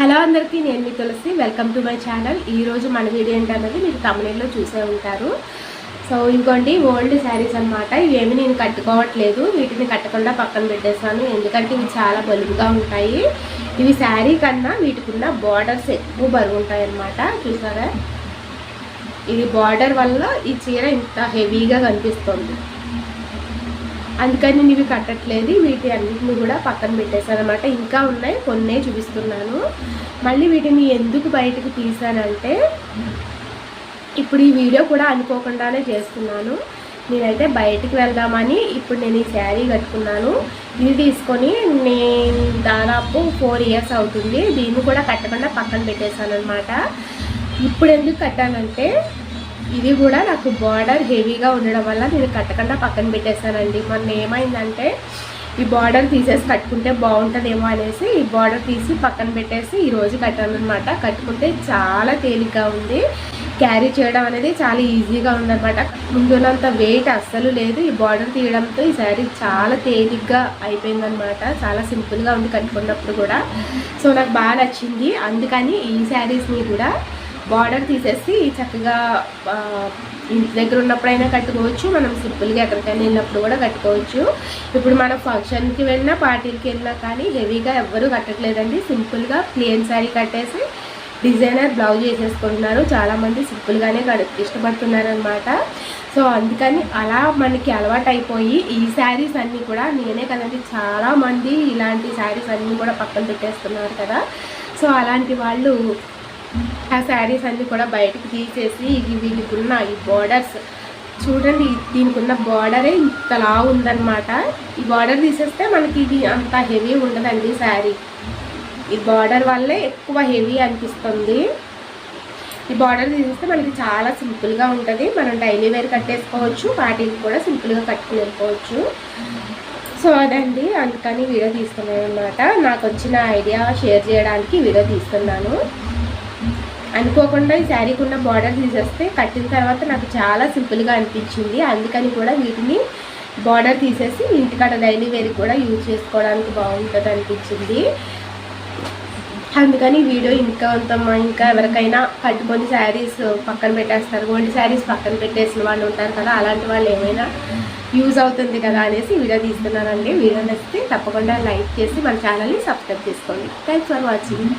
Hello అందరికీ నేను మీ Tulasi. Welcome to my channel ఈరోజు మన వీడియో ఏంటన్నది మీరు తమిళలో చూసే ఉంటారు. సో ఇంకోండి ఓల్డ్ శారీస్ అనమాట ఇవేమి నేను కట్టుకోవట్లేదు. వీటిని కట్టకుండా పక్కన పెట్టేస్తాను ఎందుకంటే ఇవి చాలా బలుగుగా ఉంటాయి. ఇవి శారీ కన్నా వీటికి ఉన్న బార్డర్స్ ఎక్కువ బరువు ఉంటాయి అన్నమాట. చూసారా? ఇది బార్డర్ వల్ల ఈ చీర ఇంత హెవీగా కనిపిస్తుంది. అందుకని నేను ఇవి కట్టట్లేదు వీటి అన్నింటిని కూడా పక్కన పెట్టేశాను అనమాట ఇంకా ఉన్నాయి కొన్నే చూపిస్తున్నాను. మళ్ళీ వీటిని ఎందుకు బయటకు తీసానంటే ఇప్పుడు ఈ వీడియో కూడా అనుకోకుండానే చేస్తున్నాను. నేనైతే బయటికి వెళ్దామని ఇప్పుడు నేను ఈ శారీ కట్టుకున్నాను. ఇది తీసుకొని నేను దాదాపు ఫోర్ ఇయర్స్ అవుతుంది. దీన్ని కూడా కట్టకుండా పక్కన పెట్టేశాను అనమాట ఇప్పుడు ఎందుకు కట్టానంటే ఇది కూడా నాకు బార్డర్ హెవీగా ఉండడం వల్ల నేను కట్టకుండా పక్కన పెట్టేశానండి. మొన్న ఏమైందంటే ఈ బార్డర్ తీసేసి కట్టుకుంటే బాగుంటుందేమో అనేసి ఈ బార్డర్ తీసి పక్కన పెట్టేసి ఈరోజు రోజు కట్టాను అనమాట కట్టుకుంటే చాలా తేలిగ్గా ఉంది. క్యారీ చేయడం అనేది చాలా ఈజీగా ఉందన్నమాట. ముందున్నంత వెయిట్ అస్సలు లేదు. ఈ బార్డర్ తీయడంతో ఈ శారీ చాలా తేలిగ్గా అయిపోయిందనమాట చాలా సింపుల్గా ఉంది కట్టుకున్నప్పుడు కూడా. సో నాకు బాగా నచ్చింది. అందుకని ఈ శారీస్ని కూడా బార్డర్ తీసేసి చక్కగా ఇంటి దగ్గర ఉన్నప్పుడైనా కట్టుకోవచ్చు. మనం సింపుల్గా ఎక్కడికైనా వెళ్ళినప్పుడు కూడా కట్టుకోవచ్చు. ఇప్పుడు మనం ఫంక్షన్కి వెళ్ళినా పార్టీకి వెళ్ళినా కానీ హెవీగా ఎవ్వరూ కట్టట్లేదండి. సింపుల్గా ప్లేన్ శారీ కట్టేసి డిజైనర్ బ్లౌజ్ చేసేసుకుంటున్నారు చాలామంది సింపుల్గానే కడు ఇష్టపడుతున్నారు అనమాట సో అందుకని అలా మనకి అలవాటు అయిపోయి ఈ శారీస్ అన్నీ కూడా నేనే కదండి చాలామంది ఇలాంటి శారీస్ అన్నీ కూడా పక్కన పెట్టేస్తున్నారు కదా. సో అలాంటి వాళ్ళు ఆ శారీస్ అన్నీ కూడా బయటకు తీసేసి ఇది వీళ్ళకి ఉన్న ఈ బార్డర్స్ చూడండి దీనికి ఉన్న బార్డరే ఇంతలా ఉందన్నమాట. ఈ బార్డర్ తీసేస్తే మనకి ఇది అంత హెవీ ఉండదండి శారీ. ఈ బార్డర్ వల్లే ఎక్కువ హెవీ అనిపిస్తుంది. ఈ బార్డర్ తీసేస్తే మనకి చాలా సింపుల్గా ఉంటుంది. మనం డైలీ వేర్ కట్టేసుకోవచ్చు వాటికి కూడా సింపుల్గా కట్టుకుని వెళ్ళిపోవచ్చు. సో అదండి. అందుకని వీడియో తీసుకున్నాను అనమాట నాకు వచ్చిన ఐడియా షేర్ చేయడానికి వీడియో తీస్తున్నాను. అనుకోకుండా ఈ శారీకి ఉన్న బార్డర్ తీసేస్తే కట్టిన తర్వాత నాకు చాలా సింపుల్గా అనిపించింది. అందుకని కూడా వీటిని బార్డర్ తీసేసి ఇంటికాడ డైలీ వేర్ కూడా యూజ్ చేసుకోవడానికి బాగుంటుంది అనిపించింది. అందుకని వీడియో ఇంకా అంతమ్మా ఇంకా ఎవరికైనా కట్టుకొని శారీస్ పక్కన పెట్టేస్తారు. ఓల్డ్ శారీస్ పక్కన పెట్టేసిన వాళ్ళు ఉంటారు కదా అలాంటి వాళ్ళు ఏమైనా యూజ్ అవుతుంది కదా అనేసి వీడియో తీస్తున్నానండి వీడియో నచ్చితే తప్పకుండా లైక్ చేసి మన ఛానల్ని సబ్స్క్రైబ్ చేసుకోండి. Thanks for watching